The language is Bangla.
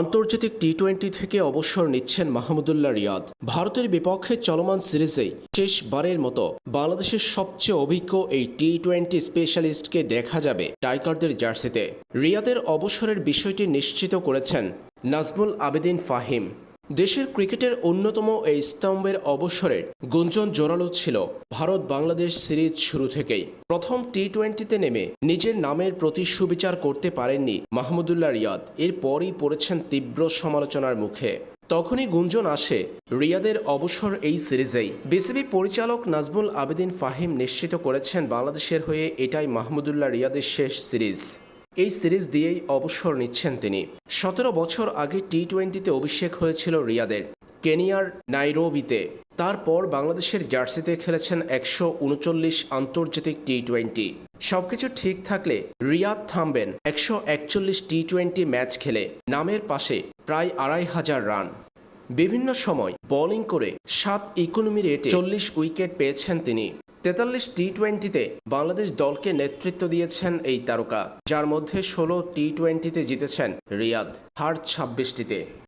আন্তর্জাতিক টি টোয়েন্টি থেকে অবসর নিচ্ছেন মাহমুদুল্লাহ রিয়াদ। ভারতের বিপক্ষে চলমান সিরিজে শেষবারের মতো বাংলাদেশের সবচেয়ে অভিজ্ঞ এই টি টোয়েন্টি স্পেশালিস্টকে দেখা যাবে টাইগারদের জার্সিতে। রিয়াদের অবসরের বিষয়টি নিশ্চিত করেছেন নাজমুল আবেদিন ফাহিম। দেশের ক্রিকেটের অন্যতম এই স্তম্ভের অবসরে গুঞ্জন জোরালো ছিল ভারত বাংলাদেশ সিরিজ শুরু থেকেই। প্রথম টি টোয়েন্টিতে নেমে নিজের নামের প্রতি সুবিচার করতে পারেননি মাহমুদুল্লাহ রিয়াদ। এরপরই পড়েছেন তীব্র সমালোচনার মুখে। তখনই গুঞ্জন আসে রিয়াদের অবসর এই সিরিজেই। বিসিবি পরিচালক নাজমুল আবেদিন ফাহিম নিশ্চিত করেছেন বাংলাদেশের হয়ে এটাই মাহমুদুল্লাহ রিয়াদের শেষ সিরিজ। এই সিরিজ দিয়েই অবসর নিচ্ছেন তিনি। সতেরো বছর আগে টি টোয়েন্টিতে অভিষেক হয়েছিল রিয়াদের, কেনিয়ার নাইরোবিতে। তারপর বাংলাদেশের জার্সিতে খেলেছেন একশো উনচল্লিশ আন্তর্জাতিক টি টোয়েন্টি সবকিছু ঠিক থাকলে রিয়াদ থামবেন একশো একচল্লিশ টি টোয়েন্টি ম্যাচ খেলে, নামের পাশে প্রায় আড়াই হাজার রান। বিভিন্ন সময় বোলিং করে সাত ইকোনমি রেটে চল্লিশ উইকেট পেয়েছেন তিনি। তেতাল্লিশ টি টোয়েন্টিতে বাংলাদেশ দলকে নেতৃত্ব দিয়েছেন এই তারকা, যার মধ্যে ষোলো টি টোয়েন্টিতে জিতেছেন রিয়াদ হার ছাব্বিশটিতে।